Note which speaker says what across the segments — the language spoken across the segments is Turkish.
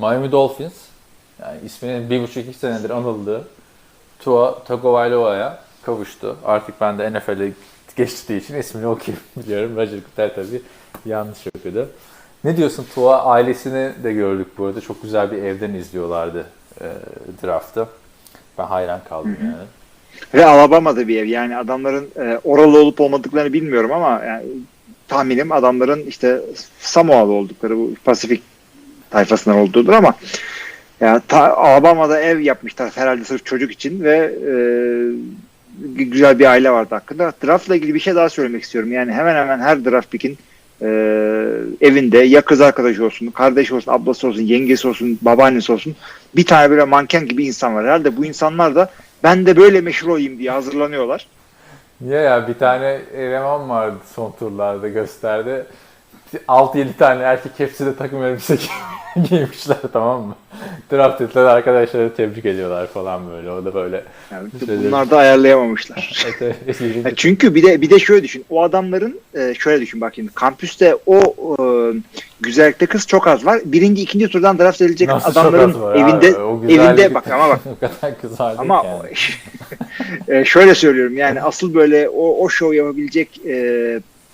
Speaker 1: Miami Dolphins yani isminin bir buçuk iki senedir anıldığı Tua Tagovailoa'ya kavuştu. Artık ben de NFL'e geçtiği için ismini okuyayım biliyorum. Roger Goodell tabii yanlış okudu. Ne diyorsun Tua ailesini de gördük bu arada. Çok güzel bir evden izliyorlardı e, draftı. Ben hayran kaldım yani.
Speaker 2: Ve Alabama'da bir ev. Yani adamların e, oralı olup olmadıklarını bilmiyorum ama yani, tahminim adamların işte Samoa'lı oldukları bu Pasifik tayfasından olduğudur ama ya ta, Alabama'da ev yapmışlar herhalde sırf çocuk için ve e, güzel bir aile vardı hakkında. Draft'la ilgili bir şey daha söylemek istiyorum. Yani hemen hemen her draft pick'in e, evinde ya kız arkadaşı olsun, kardeşi olsun, ablası olsun, yengesi olsun, babaannesi olsun bir tane böyle manken gibi insan var. Herhalde bu insanlar da ben de böyle meşhur olayım diye hazırlanıyorlar.
Speaker 1: Ya ya bir tane eleman vardı son turlarda gösterdi. 6-7 tane erkek hepsi de takım elbise giymişler tamam mı? Draft ettiler arkadaşları tebrik ediyorlar falan böyle. O da böyle.
Speaker 2: Yani bunlar da ayarlayamamışlar.
Speaker 1: Evet, evet,
Speaker 2: Ya çünkü bir de bir de şöyle düşün. O adamların e, şöyle düşün bak şimdi kampüste o e, güzellikte kız çok az var. Birinci, ikinci turdan draft edilecek
Speaker 1: Nasıl
Speaker 2: adamların
Speaker 1: var
Speaker 2: evinde
Speaker 1: abi?
Speaker 2: Evinde bak ama bak
Speaker 1: o kadar kızardık
Speaker 2: ama
Speaker 1: yani.
Speaker 2: e, şöyle söylüyorum yani asıl böyle o o show yapabilecek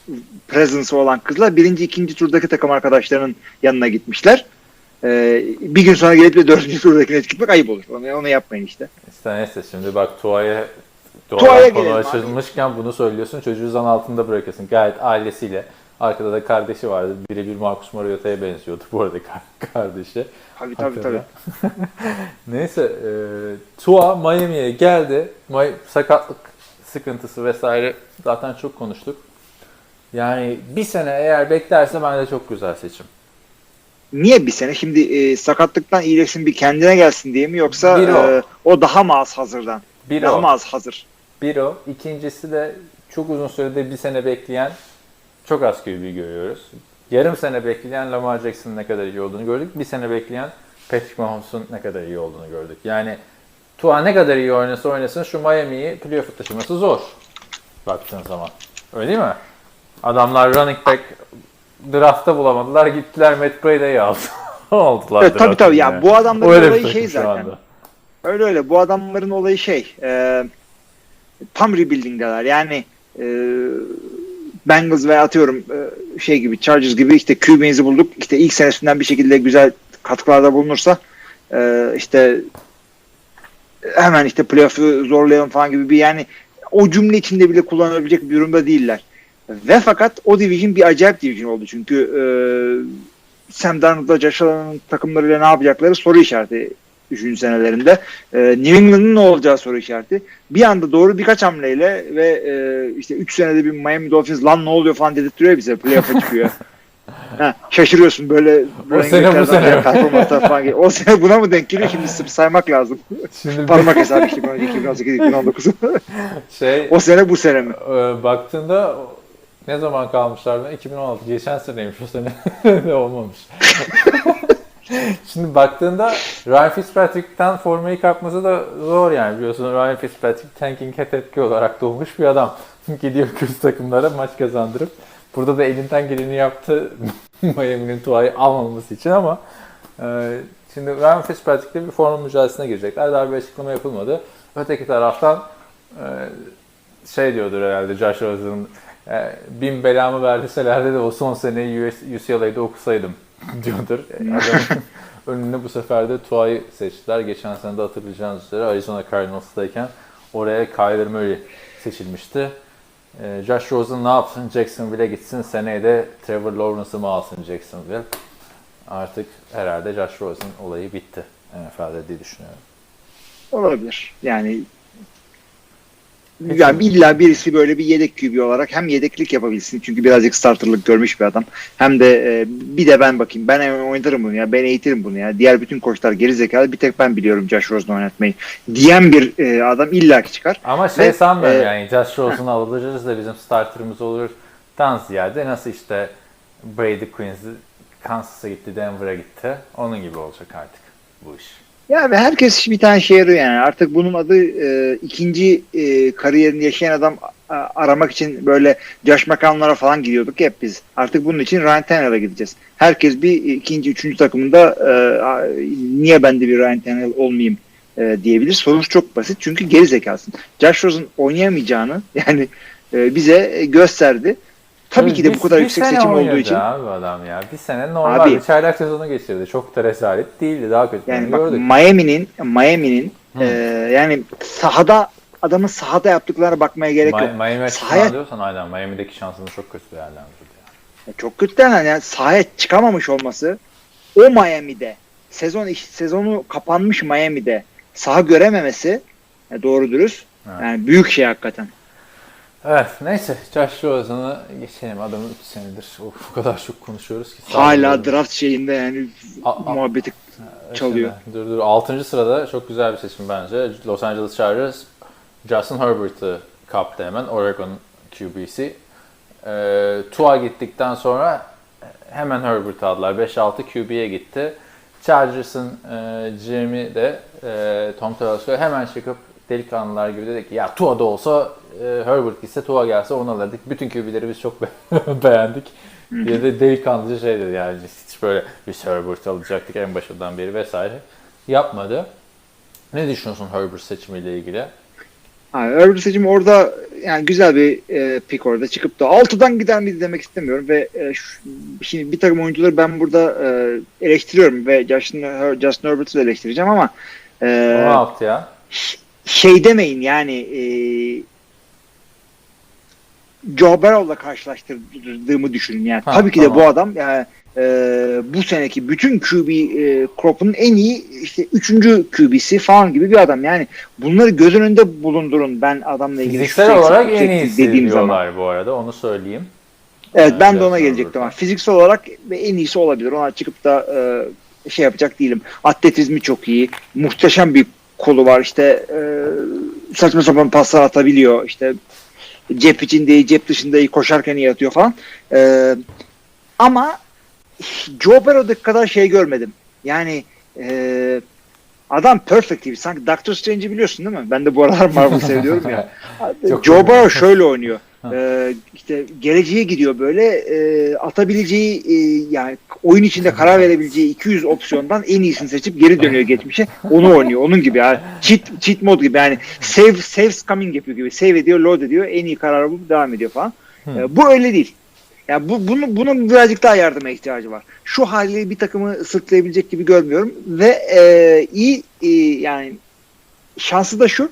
Speaker 2: e, presence olan kızlar birinci, ikinci turdaki takım arkadaşlarının yanına gitmişler. E, bir gün sonra gelip de dördüncü turdakine gitmek ayıp olur. Onu, onu yapmayın işte.
Speaker 1: İşte neyse şimdi bak Tua'ya
Speaker 2: Tua'ya
Speaker 1: konu
Speaker 2: abi.
Speaker 1: açılmışken bunu söylüyorsun. Çocuğu zan altında bırakıyorsun. Gayet ailesiyle. Arkada da kardeşi vardı. Birebir Marcus Mariota'ya benziyordu bu arada kar- kardeşi.
Speaker 2: Tabii tabii tabii.
Speaker 1: Hakikaten. Neyse e, Tua Miami'ye geldi. Sakatlık sıkıntısı vesaire zaten çok konuştuk. Yani bir sene eğer beklerse bence çok güzel seçim.
Speaker 2: Niye bir sene? Şimdi e, sakatlıktan iyileşsin bir kendine gelsin diye mi yoksa
Speaker 1: Bir o.
Speaker 2: e, o daha mı az hazırdan?
Speaker 1: Bir
Speaker 2: daha
Speaker 1: o.
Speaker 2: mı az hazır?
Speaker 1: Bir o. İkincisi de çok uzun sürede bir sene bekleyen çok az QB görüyoruz. Yarım sene bekleyen Lamar Jackson'ın ne kadar iyi olduğunu gördük. Bir sene bekleyen Patrick Mahomes'un ne kadar iyi olduğunu gördük. Yani Tua ne kadar iyi oynasa oynasın şu Miami'yi playoff'a taşıması zor. Baktığın zaman. Öyle değil mi? Adamlar running back draftta bulamadılar. Gittiler Matt Brady'yi aldı. aldılar.
Speaker 2: Evet, tabii tabii ya bu adamların
Speaker 1: Öyle
Speaker 2: olayı şey zaten.
Speaker 1: anda.
Speaker 2: Öyle öyle. Bu adamların olayı şey. e, tam rebuilding'deler. Yani e, Bengals ve atıyorum e, şey gibi Chargers gibi işte QB'nizi bulduk. İşte ilk senesinden bir şekilde güzel katkılarda bulunursa e, işte hemen işte playoff'u zorlayalım falan gibi bir yani o cümle içinde bile kullanılabilecek bir durumda değiller. Ve fakat o division bir acayip division oldu. Çünkü e, Sam Darnold'la Josh Allen'ın takımlarıyla ne yapacakları soru işareti 3. senelerinde. E, New England'ın ne olacağı soru işareti. Bir anda doğru birkaç hamleyle ve e, işte 3 senede bir Miami Dolphins lan ne oluyor falan dedirtiyor bize. Playoff'a çıkıyor. ha, şaşırıyorsun böyle. böyle
Speaker 1: sene bu sene
Speaker 2: falan. O sene buna mı denk geliyor? Şimdi saymak lazım.
Speaker 1: Şimdi
Speaker 2: Parmak hesabı işte 2018 2019.
Speaker 1: şey
Speaker 2: o sene bu sene mi?
Speaker 1: Ee, baktığında ne zaman kalmışlar? 2016. Geçen seneymiş o sene. de olmamış. Şimdi baktığında Ryan Fitzpatrick'ten formayı kapması da zor yani biliyorsun Ryan Fitzpatrick tanking head etki olarak doğmuş bir adam. Gidiyor kötü takımlara maç kazandırıp burada da elinden geleni yaptı Miami'nin Tua'yı almaması için ama e, şimdi Ryan Fitzpatrick'le bir forma mücadelesine girecekler. Daha bir açıklama yapılmadı. Öteki taraftan e, şey diyordur herhalde Josh Rosen'ın e, bin belamı verdiselerdi de o son seneyi US, UCLA'da okusaydım diyordur. E, Adamın önüne bu sefer de Tua'yı seçtiler. Geçen sene de hatırlayacağınız üzere Arizona Cardinals'tayken oraya Kyler Murray seçilmişti. E, Josh Rosen ne yapsın? Jacksonville'e gitsin. Seneye de Trevor Lawrence'ı mı alsın Jacksonville? Artık herhalde Josh Rosen olayı bitti. NFL'de diye düşünüyorum.
Speaker 2: Olabilir. Yani yani illa birisi böyle bir yedek QB olarak hem yedeklik yapabilsin çünkü birazcık starterlık görmüş bir adam. Hem de e, bir de ben bakayım ben oynatırım bunu ya ben eğitirim bunu ya. Diğer bütün koçlar geri zekalı bir tek ben biliyorum Josh Rosen'ı oynatmayı. Diyen bir e, adam illaki çıkar.
Speaker 1: Ama şey
Speaker 2: Ve,
Speaker 1: sanmıyorum
Speaker 2: e,
Speaker 1: yani Josh Rosen'ı alırız da bizim starterımız olur. Dan ziyade nasıl işte Brady Quinn Kansas'a gitti, Denver'a gitti. Onun gibi olacak artık bu iş.
Speaker 2: Ya ve herkes bir tane şey arıyor yani. Artık bunun adı e, ikinci e, kariyerini yaşayan adam a- aramak için böyle Josh McCown'lara falan gidiyorduk hep biz. Artık bunun için Ryan Tannehill'a gideceğiz. Herkes bir ikinci, üçüncü takımında e, niye ben de bir Ryan Tannehill olmayayım e, diyebilir. Sonuç çok basit. Çünkü geri zekasın. Josh Rosen oynayamayacağını yani e, bize gösterdi. Tabii ki de bu kadar
Speaker 1: bir
Speaker 2: yüksek
Speaker 1: sene
Speaker 2: seçim olduğu
Speaker 1: oynadı
Speaker 2: için
Speaker 1: abi adam ya. Bir sene normal
Speaker 2: Abi-
Speaker 1: bir çaylak sezonu geçirdi. Çok da rezalet değildi. Daha kötülerini
Speaker 2: Yani bak
Speaker 1: gördük.
Speaker 2: Miami'nin Miami'nin e, yani sahada adamın sahada yaptıklarına bakmaya gerek yok.
Speaker 1: Mi- Miami
Speaker 2: Sahaya-
Speaker 1: diyorsan aynen Miami'deki şansını çok kötü değerlendirdi. Yani.
Speaker 2: Çok kötü yani, yani sahaya çıkamamış olması o Miami'de sezon sezonu kapanmış Miami'de saha görememesi e, doğru dürüst
Speaker 1: Evet.
Speaker 2: yani büyük şey hakikaten.
Speaker 1: Evet neyse Josh Rosen'ı geçelim. Adamı 3 senedir of, o kadar çok konuşuyoruz ki.
Speaker 2: Hala draft şeyinde yani
Speaker 1: A- a-
Speaker 2: muhabbeti çalıyor.
Speaker 1: İşte, dur dur 6. sırada çok güzel bir seçim bence. Los Angeles Chargers Justin Herbert'ı kaptı hemen Oregon QB'si. Ee, Tua gittikten sonra hemen Herbert'ı aldılar. 5-6 QB'ye gitti. Chargers'ın e, GM'i de e, Tom Telesco hemen çıkıp delikanlılar gibi dedi ki ya Tua da olsa e, Herbert gitse Tua gelse onu alırdık. Bütün QB'leri biz çok be- beğendik. diye de delikanlıca şey dedi yani hiç böyle biz Herbert alacaktık en başından beri vesaire. Yapmadı. Ne düşünüyorsun Herbert seçimiyle ilgili?
Speaker 2: Ha, Herbert seçimi orada yani güzel bir e, pick orada çıkıp da altıdan gider miydi demek istemiyorum ve e, şu, şimdi bir takım oyuncuları ben burada e, eleştiriyorum ve Justin, Her- Justin Herbert'ı da eleştireceğim ama e,
Speaker 1: O ne yaptı ya?
Speaker 2: Şey demeyin yani e, Joe Burrow'la karşılaştırdığımı düşünün yani.
Speaker 1: Ha,
Speaker 2: Tabii ki de
Speaker 1: tamam.
Speaker 2: bu adam yani e, bu seneki bütün QB e, crop'un en iyi işte üçüncü QB'si falan gibi bir adam. Yani bunları göz önünde bulundurun ben adamla ilgili
Speaker 1: Fiziksel olarak en iyisi
Speaker 2: dediğim zaman.
Speaker 1: bu arada onu söyleyeyim.
Speaker 2: Evet ben
Speaker 1: Evet,
Speaker 2: de ona gelecektim. Ama Fiziksel olarak en iyisi olabilir. Ona çıkıp da e, şey yapacak değilim. Atletizmi çok iyi. Muhteşem bir kolu var. İşte e, saçma sapan paslar atabiliyor. İşte cep içinde iyi, cep dışında iyi, koşarken iyi atıyor falan. E, ama Joe Burrow'daki kadar şey görmedim. Yani e, adam perfect gibi. Sanki Doctor Strange'i biliyorsun değil mi? Ben de bu aralar Marvel seviyorum ya. Joe. Burrow şöyle oynuyor. Ee, işte geleceğe gidiyor böyle e, atabileceği e, yani oyun içinde karar verebileceği 200 opsiyondan en iyisini seçip geri dönüyor geçmişe. Onu oynuyor. Onun gibi yani. Cheat, cheat mod gibi yani save, saves coming yapıyor gibi. Save ediyor, load ediyor. En iyi kararı bulup devam ediyor falan. Ee, bu öyle değil. Yani bu, bunu, bunun birazcık daha yardıma ihtiyacı var. Şu haliyle bir takımı sırtlayabilecek gibi görmüyorum. Ve e, iyi e, yani şansı da şu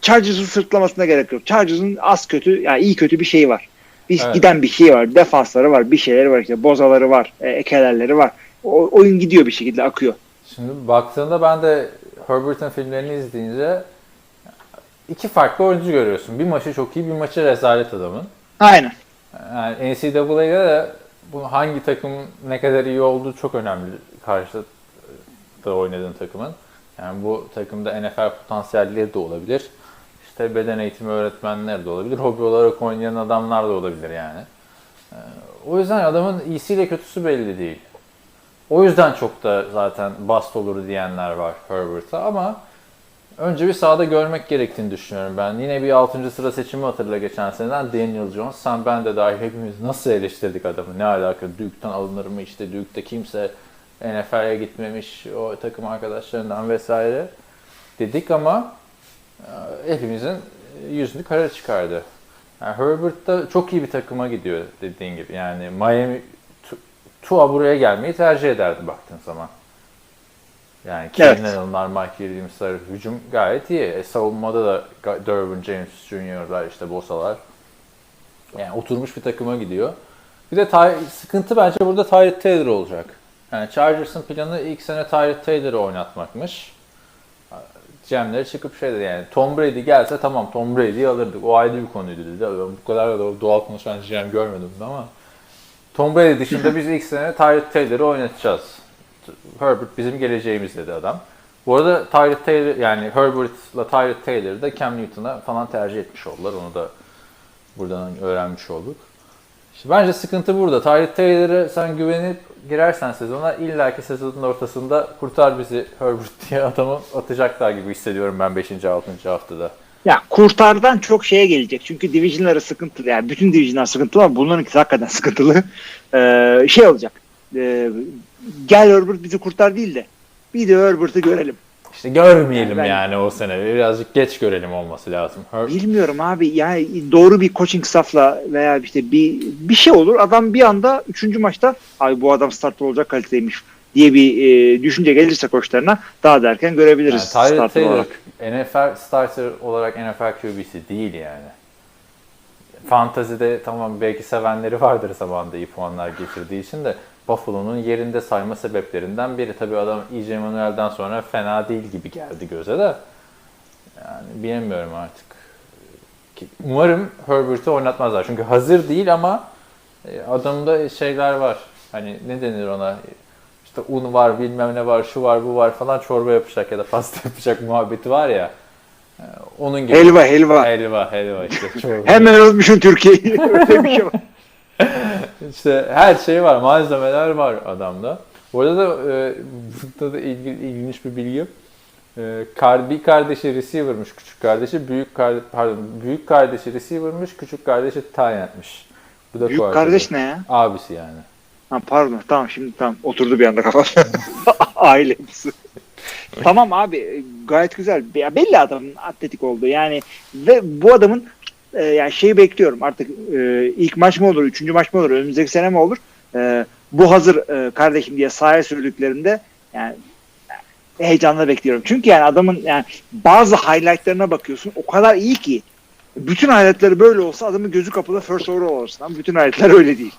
Speaker 2: Chargers'ın sırtlamasına gerek yok. Chargers'ın az kötü, yani iyi kötü bir şeyi var. Bir
Speaker 1: Evet.
Speaker 2: giden bir şey var. Defansları var, bir şeyleri var işte. Bozaları var, e, ekelerleri var. O, oyun gidiyor bir şekilde akıyor.
Speaker 1: Şimdi baktığında ben de Herbert'ın filmlerini izleyince iki farklı oyuncu görüyorsun. Bir maçı çok iyi, bir maçı rezalet adamın.
Speaker 2: Aynen.
Speaker 1: Yani NCAA'de de bu hangi takım ne kadar iyi olduğu çok önemli karşıda oynadığın takımın. Yani bu takımda NFL potansiyelleri de olabilir. İşte beden eğitimi öğretmenleri de olabilir. Hobi olarak oynayan adamlar da olabilir yani. Ee, O yüzden adamın iyisiyle kötüsü belli değil. O yüzden çok da zaten bast olur diyenler var Herbert'a ama önce bir sahada görmek gerektiğini düşünüyorum ben. Yine bir 6. sıra seçimi hatırla geçen seneden Daniel Jones. Sen ben de dahil hepimiz nasıl eleştirdik adamı? Ne alaka? Duke'tan alınır mı? İşte Duke'da kimse NFL'ye gitmemiş o takım arkadaşlarından vesaire dedik ama e, hepimizin yüzünü kara çıkardı. Yani Herbert da çok iyi bir takıma gidiyor dediğin gibi. Yani Miami Tu- Tua buraya gelmeyi tercih ederdi baktığın zaman. Yani
Speaker 2: Evet.
Speaker 1: Keenan Allen'lar, Mike Williams'lar hücum gayet iyi. E, savunmada da Derwin James Jr.'lar işte Bosalar. Yani oturmuş bir takıma gidiyor. Bir de sıkıntı bence burada Tyrod Taylor olacak. Yani Chargers'ın planı ilk sene Tyrod Taylor'ı oynatmakmış. Cem'leri çıkıp şey dedi yani Tom Brady gelse tamam Tom Brady'yi alırdık. O ayrı bir konuydu dedi. Ben bu kadar da doğal konuşan Cem görmedim ama Tom Brady dışında biz ilk sene Tyrod Taylor'ı oynatacağız. Herbert bizim geleceğimiz dedi adam. Bu arada Tyrod Taylor yani Herbert'la Tyrod Taylor'ı da Cam Newton'a falan tercih etmiş oldular. Onu da buradan öğrenmiş olduk. İşte bence sıkıntı burada. Tyler Taylor'a sen güvenip girersen sezona illaki sezonun ortasında kurtar bizi Herbert diye adamı atacaklar gibi hissediyorum ben 5. 6. haftada.
Speaker 2: Ya kurtardan çok şeye gelecek. Çünkü divisionları sıkıntılı. Yani bütün divisionlar sıkıntılı ama bunların hakikaten sıkıntılı. Ee, şey olacak. Ee, gel Herbert bizi kurtar değil de bir de Herbert'ı görelim.
Speaker 1: İşte görmeyelim
Speaker 2: Ben-
Speaker 1: yani o sene. Birazcık geç görelim olması lazım. Her-
Speaker 2: Bilmiyorum abi. Yani doğru bir coaching staffla veya işte bir bir şey olur. Adam bir anda 3. maçta abi bu adam starter olacak kaliteymiş diye bir e, düşünce gelirse koçlarına daha da erken
Speaker 1: yani
Speaker 2: görebiliriz
Speaker 1: Tyler
Speaker 2: starter
Speaker 1: Taylor
Speaker 2: olarak.
Speaker 1: NFL starter olarak NFL QB'si değil yani. Fantazide tamam belki sevenleri vardır zamanında iyi puanlar getirdiği için de Buffalo'nun yerinde sayma sebeplerinden biri. Tabii adam E.J. Manuel'den sonra fena değil gibi geldi göze de. Yani bilemiyorum artık. Umarım Herbert'ı oynatmazlar. Çünkü hazır değil ama e, adamda şeyler var. Hani ne denir ona? İşte un var, bilmem ne var, şu var, bu var falan çorba yapacak ya da pasta yapacak muhabbeti var ya. E, Onun gibi.
Speaker 2: Helva helva.
Speaker 1: Helva, helva işte.
Speaker 2: Hemen unutmuşum Türkiye'yi. Öyle bir şey var.
Speaker 1: İşte her şey var, malzemeler var adamda. Bu arada da e, burada da ilgi, ilginç bir bilgi. E, bir kardeşi receiver'mış, küçük kardeşi. Büyük kar, pardon, büyük kardeşi receiver'mış, küçük kardeşi end'miş. Bu da
Speaker 2: Büyük kardeş ne ya?
Speaker 1: Abisi yani.
Speaker 2: Ha, pardon tamam şimdi tamam oturdu bir anda kafam. Aile yapısı. tamam abi gayet güzel. Ya belli adamın atletik olduğu yani ve bu adamın e, yani şeyi bekliyorum artık e, ilk maç mı olur, üçüncü maç mı olur, önümüzdeki sene mi olur? E, bu hazır e, kardeşim diye sahaya sürdüklerinde yani heyecanla bekliyorum. Çünkü yani adamın yani bazı highlightlarına bakıyorsun o kadar iyi ki bütün highlightları böyle olsa adamın gözü kapalı first overall olursun ama bütün highlightlar öyle değil.